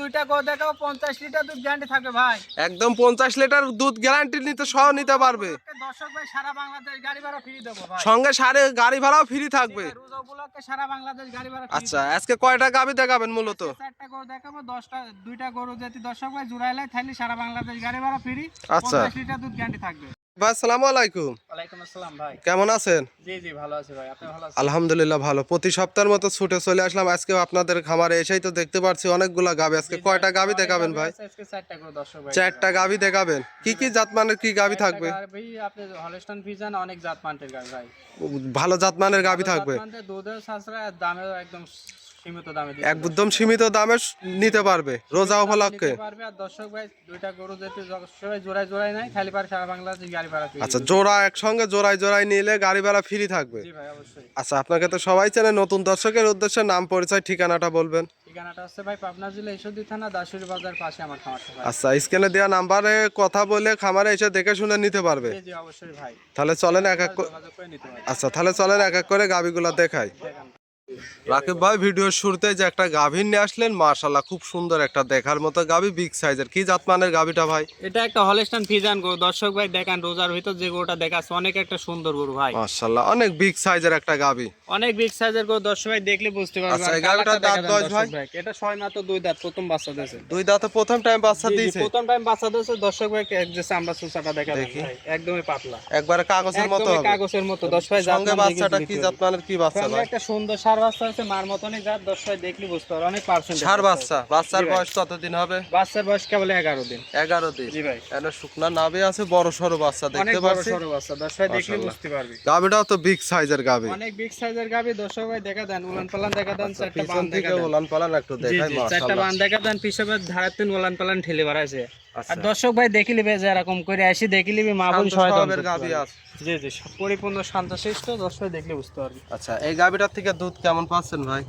দুইটা গো দেখাও পঞ্চাশ লিটার দুধ গ্যারান্টি থাকবে ভাই। একদম পঞ্চাশ লিটার দুধ গ্যারান্টি নিতে সহ নিতে পারবে। দর্শক ভাই সারা বাংলাদেশ গাড়ি ভাড়া ফ্রি দেবো ভাই। সঙ্গে সারে গাড়ি ভাড়াও ফ্রি থাকবে। রোজা উপলক্ষে সারা বাংলাদেশ গাড়ি ভাড়া আচ্ছা আজকে কয়টা গাবি দেখাবেন মূলত। চারটা গরু দেখাবো দশটা দুইটা গরু যদি দর্শক ভাই জুড়াইলাই তাহলে সারা বাংলাদেশ গাড়ি ভাড়া ফ্রি আচ্ছা। পঞ্চাশ লিটার দুধ গ্যারান্টি থাকবে। ভাই আসসালামু আলাইকুম। ওয়ালাইকুম আসসালাম ভাই। কেমন আছেন? জি জি ভালো আছি ভাই। আপনি ভালো আছেন? আলহামদুলিল্লাহ ভালো। প্রতি সপ্তাহের মতো ছুটে চলে আসলাম। আজকে আপনাদের খামারে এসেই তো দেখতে পাচ্ছি অনেকগুলা গাবি। আজকে কয়টা গাবি দেখাবেন ভাই? আজকে চারটা গরু দর্শক ভাই। চারটা গাবি দেখাবেন। কি কি জাতমানের কি গাবি থাকবে? ভাই আপনি হলস্টন ফিজান অনেক জাত মানটের গাড়ি ভাই। ভালো জাতমানের গাবি থাকবে। দুধের আর দামেও একদম সীমিত দামে একদম সীমিত দামে নিতে পারবে রোজা উপলক্ষে। পারবে। আর দর্শক ভাই দুইটা গরু সবাই জোড়ায় জোড়ায় নাই খালি পারে সারা বাংলাদেশ গাড়ি ভাড়া আচ্ছা জোড়া একসঙ্গে জোড়ায় জোড়ায় নিলে গাড়ি ভাড়া ফ্রি থাকবে। জি ভাই অবশ্যই। আচ্ছা আপনাকে তো সবাই চেনে নতুন দর্শকের উদ্দেশ্যে নাম পরিচয় ঠিকানাটা বলবেন। ঠিকানাটা হচ্ছে ভাই পাবনা জেলা ঈশ্বরদী থানা দাসুরি বাজার পাশে আমার খামারটা ভাই আচ্ছা স্ক্যানে দেওয়া নাম্বারে কথা বলে খামারে এসে দেখে শুনে নিতে পারবে। জি অবশ্যই ভাই। তাহলে চলেন এক এক করে আচ্ছা তাহলে চলেন এক এক করে গাবিগুলা দেখাই। রাকিব ভাই ভিডিওর শুরুতে যে একটা গাভীর নিয়ে আসলেন মাশাল্লাহ খুব সুন্দর একটা দেখার মতো গাভী বিগ সাইজের কি জাতমানের গাভীটা ভাই? এটা একটা হলস্টান ফিজান গরু। দর্শক ভাই দেখান রোজার ভিতর যে গরুটা দেখাচ্ছে অনেক একটা সুন্দর গরু ভাই। মাশাল্লাহ অনেক বিগ সাইজের একটা গাভী। অনেক বিগ সাইজের গরু দর্শক ভাই দেখলে বুঝতে পারবে আচ্ছা, গাভীটার দাঁত দেন ভাই? এটা ছয় মাত্র দুই দাঁত প্রথম বাচ্চা দিয়েছে। দুই দাঁতে প্রথম টাইম বাচ্চা দিয়েছে? প্রথম টাইম বাচ্চা দিয়েছে দর্শক ভাই এক যে আমরা সুসাটা দেখা দেখি। একদমই পাতলা। একবারে কাগজের মতো কাগজের মতো দর্শক ভাই সঙ্গে বাচ্চাটা কি জাতমানের কি বাচ্চা ভাই? একটা সুন্দর সার বাচ্চা আছে মার মতনই জাত দর্শক ভাই দেখলে বুঝতে পারবে অনেক পার্সেন্ট সার বাচ্চা। বাচ্চার বয়স কতদিন হবে? বাচ্চার বয়স কেবল এগারো দিন। এগারো দিন। জি ভাই। এখানে শুকনা নাভি আছে বড় সড়ো বাচ্চা দেখতে বড় পাচ্ছি। সরো বাচ্চা দর্শক দেখলে বুঝতে পারবে। গাভীটাও তো বিগ সাইজের গাভী অনেক বিগ সাইজের গাবি দর্শক ভাই দেখা দেন উলান পালান দেখা দেন চারটা বান দেখা দেন। ওলান পালান একটু দেখাই জি, চারটা মাশাআল্লাহ। বান দেখা দেন পিছনে ধারাতেন উলান পালান ঠেলে বেড়াইছে। আর আচ্ছা দর্শক ভাই দেখি লিবে যে এরকম করে আসি দেখি লিবি মা বোন জি জি পরিপূর্ণ শান্তশিষ্ট দর্শক দেখলে বুঝতে পারবি। আচ্ছা এই গাভীটার থেকে দুধ কেমন পাচ্ছেন ভাই?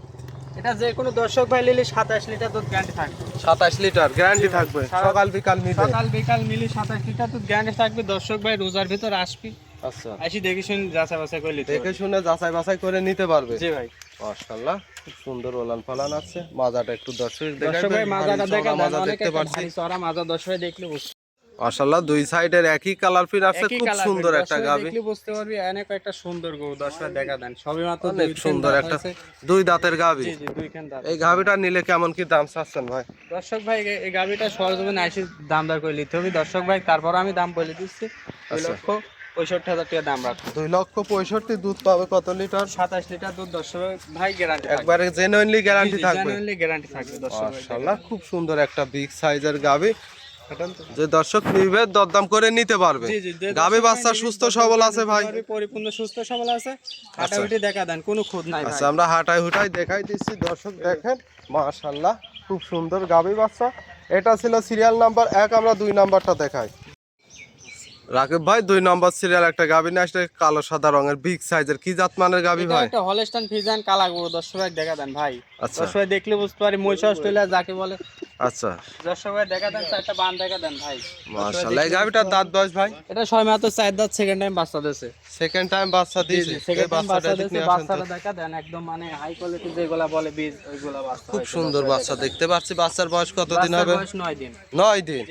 এটা যে কোনো দর্শক ভাই নিলে সাতাশ লিটার দুধ গ্যারান্টি থাকবে। সাতাশ লিটার গ্যারান্টি থাকবে। সকাল বিকাল মিলে। সকাল বিকাল মিলি সাতাশ লিটার দুধ গ্যারান্টি থাকবে। দর্শক ভাই রোজার ভিতর আসবি। আচ্ছা। আসি দেখি শুনি যাচাই বাছাই করে নিতে দেখে শুনে যাচাই বাছাই করে নিতে পারবে। জি ভাই। মাশাআল্লাহ খুব সুন্দর ওলান পালান আছে। মাজাটা একটু দর্শক মাজাটা দেখা মাজা দেখতে পাচ্ছি। মাজা দর্শক দেখলে মাশাআল্লাহ দুই সাইডের একই কালার আছে খুব সুন্দর একটা গাভী। দেখলে বুঝতে পারবি অনেক একটা সুন্দর গরু দর্শক দেখা দেন। সবই মাত্র অনেক সুন্দর একটা দুই দাঁতের গাভী। জি জি দুইখান দাঁত। এই গাভীটা নিলে কেমন কি দাম চাচ্ছেন ভাই? দর্শক ভাই এই- গাভিটা সরজমিনে দাম দর করে নিতে হবে। দর্শক ভাই তারপর আমি দাম বলে দিচ্ছি। দুই আচ্ছা। লক্ষ পঁয়ষট্টি হাজার টাকা দাম রাখব দুই লক্ষ পঁয়ষট্টি দুধ পাবে কত লিটার? সাতাশ লিটার দুধ দর্শক ভাই গ্যারান্টি একবারে জেনুইনলি গ্যারান্টি থাকবে। গ্যারান্টি থাকবে দর্শক খুব সুন্দর একটা বিগ সাইজের গাভী যে দর্শক নিবে দরদাম করে নিতে পারবে। গাভী বাচ্চা সুস্থ সবল আছে ভাই। পরিপূর্ণ সুস্থ সবল আছে। হাঁটাহুটি দেখা দেন কোনো খুদ নাই আচ্ছা আমরা হাঁটাই হুটাই দেখাই দিচ্ছি। দর্শক দেখেন মাশাআল্লাহ খুব সুন্দর গাভী বাচ্চা। এটা ছিল সিরিয়াল নাম্বার এক আমরা দুই নাম্বারটা দেখাই। রাকিব ভাই দুই নম্বর সিরিয়াল একটা গাভী নিয়ে আসলে কালো সাদা রঙের বিগ সাইজের কি জাতমানের গাভী গাবি ভাই? একটা হলস্টাইন ফিজান কালা গরু দর্শক দেখা দেন ভাই। আচ্ছা। দর্শক দেখলে বুঝতে পারি মহিষ অস্ট্রেলিয়া যাকে বলে আচ্ছা। দর্শক দেখা দেন চারটা বান দেখা দেন ভাই। মাশাআল্লাহ এই গাভীটার দাঁত বয়স ভাই? এটা ছয় মাত্র চার দাঁত সেকেন্ড টাইম বাচ্চা দিয়েছে। সেকেন্ড টাইম বাচ্চা দিয়েছে। সেকেন্ড টাইম বাচ্চা দিয়েছে নিয়ে আসেন তো। বাচ্চাটা দেখা দেন একদম মানে হাই কোয়ালিটি যেগুলা বলে বীজ ওইগুলা বাচ্চা খুব সুন্দর বাচ্চা দেখতে পাচ্ছি বাচ্চার বয়স কতদিন হবে? বয়স নয় দিন।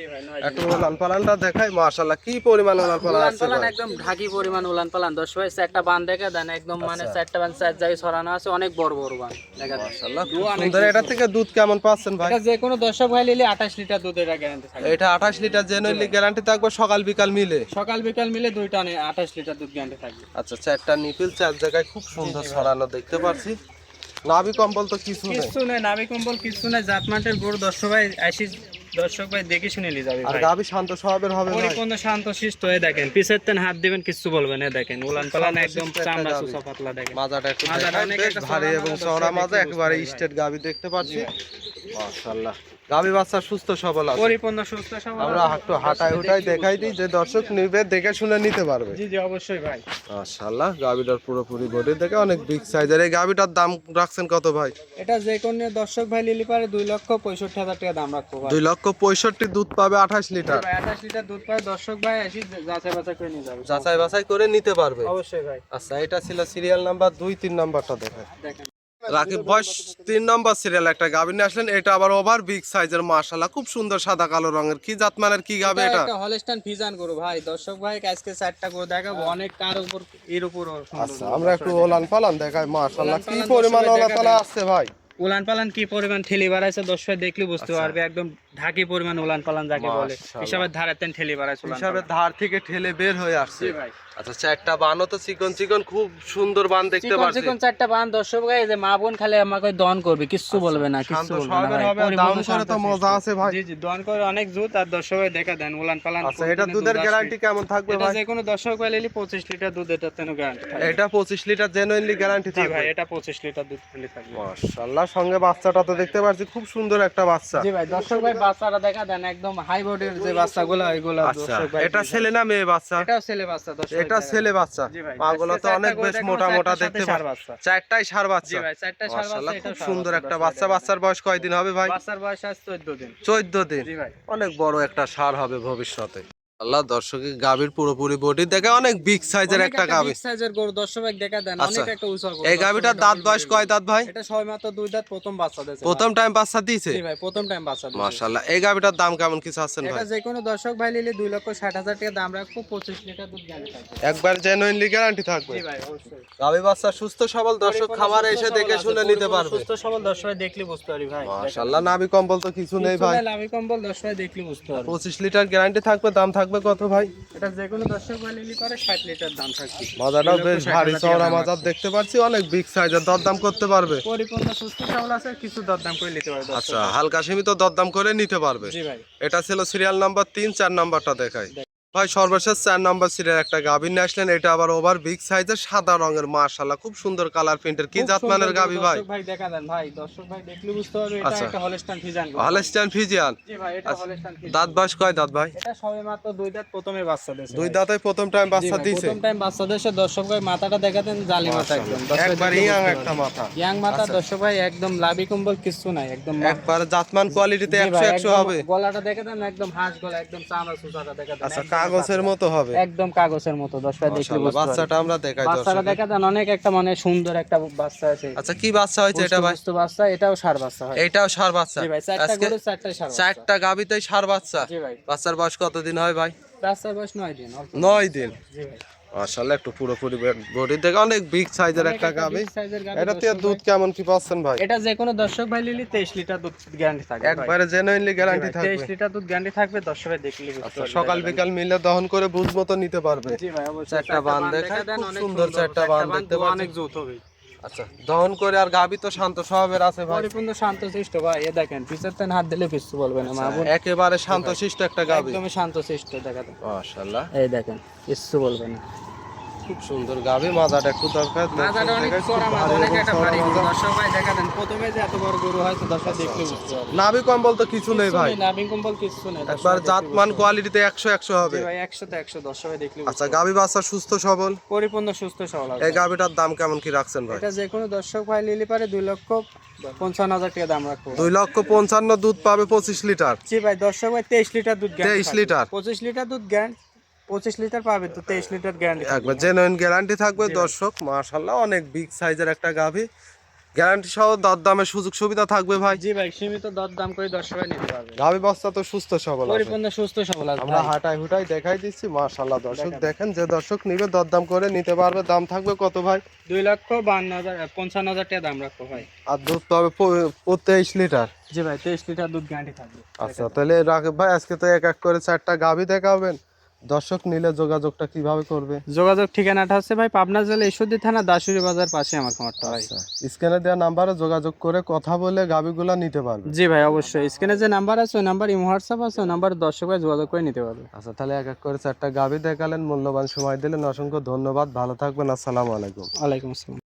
একটু উলান পালানটা দেখাই মাশাআল্লাহ কি পরিমাণ উলান পালান আছে একদম ঢাকি পরিমাণ উলান পালান। দশ ভাই চারটা বান দেখা দেন একদম মানে আচ্ছা। চারটা বান চার জায়গায় ছড়ানো আছে অনেক বড় বড় বান দেখা দেন। মাশাআল্লাহ সুন্দর। এটা থেকে দুধ কেমন পাচ্ছেন ভাই? এটা যে কোনো দর্শক ভাই নিলে আঠাশ লিটার দুধ এটা গ্যারান্টি থাকবে। এটা আঠাশ লিটার জেনুইনলি গ্যারান্টি থাকবে সকাল বিকাল মিলে। সকাল বিকাল মিলে দুইটা নেই আঠাশ লিটার দুধ গ্যারান্টি থাকবে। আচ্ছা চারটা নিপিল চার জায়গায় খুব সুন্দর ছড়ানো দেখতে পাচ্ছি নাভি কম্বল তো কিছু নেই। কিছু নেই নাবি কম্বল কিছু নেই জাতমাটের গরু দর্শক ভাই আসি দর্শক ভাই দেখে শুনে নিয়ে যাবে আর গাভী শান্ত স্বভাবের হবে পরিপূর্ণ শান্ত শিষ্ট হয়ে দেখেন পিছের তেন হাত দিবেন কিছু বলবেন না দেখেন উলান পালান একদম চামড়া সুসা পাতলা দেখেন। মাজাটা একটু ভারী এবং চওড়া মাজা একেবারে স্টেট গাভী দেখতে পাচ্ছি। মাশাআল্লাহ। গাভী বাচ্চা সুস্থ সবল আছে। পরিপূর্ণ সুস্থ সবল আমরা হুটাই দেখাই দিই যে দর্শক নিবে দেখে শুনে নিতে পারবে। জি জি অবশ্যই ভাই। মাশাআল্লাহ গাভীটার পুরোপুরি বডি দেখে অনেক বিগ সাইজের এই গাভীটার দাম রাখছেন কত ভাই? এটা যে কোনো দর্শক ভাই লিলি পারে দুই লক্ষ পঁয়ষট্টি হাজার টাকা দাম রাখব ভাই। দুই লক্ষ পঁয়ষট্টি দুধ পাবে আঠাশ লিটার। ভাই আঠাশ লিটার দুধ পায় দর্শক ভাই আসি যাচাই বাছাই করে নিয়ে যাবে। যাচাই বাছাই করে নিতে পারবে। অবশ্যই ভাই। আচ্ছা এটা ছিল সিরিয়াল নাম্বার দুই তিন নাম্বারটা দেখেন দেখেন। রাকিব বয়স তিন নম্বর সিরিয়াল একটা গাভী নিয়ে আসলেন এটা আবার ওভার বিগ সাইজের মাশাল্লাহ খুব সুন্দর সাদা কালো রঙের। কি জাত মানের কি গাবে এটা হলস্টাইন ফিজান করো ভাই। দর্শক ভাই আজকে চারটা করে দেখাবো। অনেক কার উপর এর উপর আচ্ছা আমরা একটু ওলান পালান দেখাই মাশাল্লাহ কি পরিমাণ ওলান ওলা আছে ভাই? উলান পালান কি পরিমাণ ঠেলি বাড়াইছে? দর্শক দেখলে বুঝতে আচ্ছা। পারবে একদম ঢাকি পরিমাণ উলান পালান যাকে বলে। হিসাবের ধারে তেন ঠেলি বাড়াইছে উলান হিসাবে পালান। ধার থেকে ঠেলে বের হয়ে আসছে। আচ্ছা চারটা বানও তো চিকন চিকন খুব সুন্দর বান দেখতে পাচ্ছি। চিকন চারটা বান দর্শক ভাই যে মা বোন খালি আমাকে দন করবে কিচ্ছু বলবে না আচ্ছা, কিচ্ছু বলবে না দাম করে তো মজা আছে ভাই। জি জি দন করে অনেক জুত আর দর্শক ভাই দেখা দেন উলান পালান আচ্ছা এটা দুধের গ্যারান্টি কেমন থাকবে এটা ভাই? যে কোনো দর্শক ভাই নিলে পঁচিশ লিটার দুধ এটা তেন গ্যারান্টি এটা পঁচিশ লিটার জেনুইনলি গ্যারান্টি থাকবে? ভাই এটা পঁচিশ লিটার দুধ খালি থাকবে। মাশাআল্লাহ সঙ্গে বাচ্চাটা তো দেখতে পাচ্ছি খুব সুন্দর একটা বাচ্চা। জি ভাই দর্শক ভাই বাচ্চারা দেখা দেন একদম হাই বডির যে বাচ্চাগুলো ওইগুলো আচ্ছা দর্শক ভাই এটা ছেলে না মেয়ে বাচ্চা? ভাই। এটাও ছেলে বাচ্চা দর্শক এটা ছেলে বাচ্চা। জি ভাই পাগুলো তো অনেক বেশ মোটা মোটা দেখতে পাচ্ছি। বাচ্চা। চারটাই সার জি বাচ্চা ভাই চারটা ষাঁড় মাশাআল্লাহ বাচ্চা খুব সুন্দর একটা বাচ্চা। বাচ্চার বয়স কয়দিন হবে ভাই? বাচ্চার বয়স আজ চোদ্দ দিন। চোদ্দ দিন। জি ভাই। অনেক বড় একটা সার হবে ভবিষ্যতে। আল্লাহ দর্শকের গাভীর পুরোপুরি বডি দেখে অনেক বিগ সাইজের একটা গাভী। size গরু দর্শক ভাই দেখা দেন আচ্ছা। অনেক একটা উঁচা এই গাভীটার দাঁত বয়স কয় দাঁত ভাই? এটা সবে মাত্র দুই দাঁত প্রথম বাচ্চা দিয়েছে প্রথম টাইম বাচ্চা দিয়েছে? জি ভাই প্রথম টাইম বাচ্চা দিয়েছে। মাশাআল্লাহ এই গাভীটার দাম কেমন কিছু আছেন এটা যে কোনো দর্শক ভাই নিলে দুই লক্ষ ষাট হাজার টাকা দাম রাখব পঁচিশ লিটার দুধ থাকবে। একবার জেনুইনলি গ্যারান্টি থাকবে? জি ভাই অবশ্যই। গাভী বাচ্চা সুস্থ সবল দর্শক খামারে এসে দেখে শুনে নিতে পারবে। সুস্থ সবল দর্শক দেখলে বুঝতে পারি ভাই। মাশাআল্লাহ নাভি কম্বল তো কিছু নেই ভাই। লাভি কম্বল দর্শক দেখলে বুঝতে পারবে। পঁচিশ লিটার গ্যারান্টি থাকবে দাম থাকবে কত ভাই? এটা যে কোনো দর্শক ভাই নিলে করে ষাট লিটার দাম থাকবে। মাজাটাও বেশ ভারী চওড়া মাজার দেখতে পাচ্ছি অনেক বিগ সাইজের দরদাম করতে পারবে। পরিপূর্ণ সুস্থ আছে কিছু দরদাম করে নিতে পারবে আচ্ছা। হালকা সীমিত দরদাম করে নিতে পারবে। জি ভাই। এটা ছিল সিরিয়াল নাম্বার তিন চার নাম্বারটা দেখাই। ভাই সর্বশেষ চার নাম্বার সিরিয়াল একটা গাভীর নিয়ে আসলেন। এটা আবার ওভার বিগ সাইজের সাদা রঙের মাশাল্লাহ খুব সুন্দর কালার প্রিন্টের কি খুব জাত সুন্দর মানের গরু, গাভী ভাই? ভাই দেখা দেন ভাই। দর্শক ভাই দেখলে বুঝতে পারবে এটা আচ্ছা। একটা হলস্টাইন গরু। হলস্টাইন ফিজিয়ান জি ভাই এটা আচ্ছা। হলস্টাইন ফিজান দাঁত বয়স কয় দাঁত ভাই? এটা সবে মাত্র দুই দাঁত প্রথমে বাচ্চা দিয়েছে দুই। দাঁতে প্রথম টাইম বাচ্চা দিয়েছে? প্রথম টাইম বাচ্চা দিয়েছে। দর্শক ভাই মাথাটা দেখাতেন জালি মাথা একদম। একবার ইয়াং একটা মাথা। ইয়াং মাথা আচ্ছা। দর্শক ভাই একদম লাভি কম্বল কিছু নাই একদম একবার জাতমান কোয়ালিটিতে জি একশো ভাই, একশো একদম হবে। গলাটা দেখে দেন একদম হাঁস গলা একদম চামড়া দেখে দেন। আচ্ছা কাগজের মতো হবে। একদম কাগজের মতো দশটা দেখলে বাচ্চাটা আমরা দেখাই বাচ্চাটা দেখা দেন অনেক একটা মানে সুন্দর একটা বাচ্চা আছে। আচ্ছা কি বাচ্চা হয়েছে এটা ভাই? বাচ্চা এটাও সার বাচ্চা হয়। এটাও সার বাচ্চা। জি ভাই চারটা গরু চারটাই সার বাচ্চা। চারটা গাবিতেই সার বাচ্চা। জি ভাই। বাচ্চার বয়স কতদিন হয় ভাই? বাচ্চার বয়স 9 দিন অল্প। নয় দিন। জি ভাই। মাশাআল্লাহ একটু পুরোপুরি বডি থেকে অনেক বিগ সাইজের একটা গাবি এটা দর্শক দুধ কেমন কি পাচ্ছেন ভাই। এটা যে কোনো দর্শক ভাই নিলে তেইশ লিটার দুধ গ্যারান্টি থাকবে একবারে জেনুইনলি গ্যারান্টি থাকবে। 23 লিটার দুধ গ্যারান্টি থাকবে দর্শক ভাই দেখলে আচ্ছা। সকাল বিকাল মিলে দহন করে বুঝ মতো নিতে পারবে। জি ভাই অবশ্যই। একটা বান খুব সুন্দর চারটা বান দেখতে পাচ্ছেন। অনেক জুত হবে আচ্ছা দহন করে আর গাবি তো শান্ত স্বভাবের আছে ভাই। পরিপূর্ণ শান্ত শিষ্ট ভাই এ দেখেন পিছের তেন হাত দিলে কিছু বলবে না মাহবুব। একেবারে শান্ত শিষ্ট একটা গাবি একদমই শান্ত শিষ্ট দেখা মাশাআল্লাহ। এই দেখেন কিছু বলবে না। খুব সুন্দর। গাবি মাজাটা একটু দরকার। মাজাটা অনেক চড়া মাজা, অনেক একটা ভারী। দর্শক ভাই দেখা দেন, প্রথমে যে এত বড় গরু হয় তো দর্শক দেখলে বুঝতে পারবে। নাভি কম্বল তো কিছু নেই ভাই। কম্বল কিচ্ছু নেই, একবার কোয়ালিটিতে একশো একশো পারবে। হবে ভাই, 100 তে 100 দর্শক ভাই দেখলে আচ্ছা গাবি বাচ্চা সুস্থ সবল? পরিপূর্ণ সুস্থ সবল এই গাবিটার দাম কেমন কি রাখছেন ভাই? এটা যে কোনো দর্শক ভাই নিলে পারে দুই লক্ষ পঞ্চান্ন হাজার টাকা দাম রাখব। দুই লক্ষ পঞ্চান্ন দুধ পাবে পঁচিশ লিটার। জি ভাই দর্শক ভাই তেইশ লিটার দুধ 23 লিটার? পঁচিশ লিটার দুধ গ্যারান্টি পঁচিশ লিটার পাবে তো তেইশ লিটার গ্যারান্টি একবার জেনুইন গ্যারান্টি থাকবে দর্শক মাশাল্লাহ অনেক বিগ সাইজের একটা গাভি। গ্যারান্টি সহ দর দামের সুযোগ সুবিধা থাকবে ভাই। জি ভাই সীমিত দর দাম করে দর্শক নিতে পারবে। গাভি বাচ্চা তো সুস্থ সবল আছে। পরিপূর্ণ সুস্থ সবল আছে আমরা। হাঁটাই হুটাই দেখাই দিচ্ছি মাশাল্লাহ দর্শক দেখেন যে দর্শক নিবে দরদাম করে নিতে পারবে। দাম থাকবে কত ভাই? দুই লক্ষ বান্ন হাজার পঞ্চান্ন হাজার টাকা দাম রাখব ভাই। আর দুধ পাবে তেইশ লিটার? জি ভাই তেইশ লিটার দুধ গ্যারান্টি থাকবে। আচ্ছা তাহলে রাকিব ভাই আজকে তো এক এক করে চারটা গাভি দেখাবেন। দর্শক নিলে যোগাযোগটা কীভাবে করবে? যোগাযোগ ঠিকানাটা হচ্ছে ভাই পাবনা জেলা ঈশ্বরদী থানা দাসুরি বাজার পাশে আমার খামারটা ভাই। আচ্ছা স্ক্যানে দেওয়া নাম্বারে যোগাযোগ করে কথা বলে গাভিগুলা নিতে পারবে। জি ভাই অবশ্যই। স্ক্রিনে যে নাম্বার আছে ওই নাম্বার ইমো হোয়াটসঅ্যাপ আছে ওই নাম্বার দর্শক ভাই যোগাযোগ করে নিতে পারবে। আচ্ছা তাহলে এক এক করে চারটা গাভি দেখালেন মূল্যবান সময় দিলেন। অসংখ্য ধন্যবাদ ভালো থাকবেন আসসালামু আলাইকুম। ওয়ালাইকুম আসসালাম।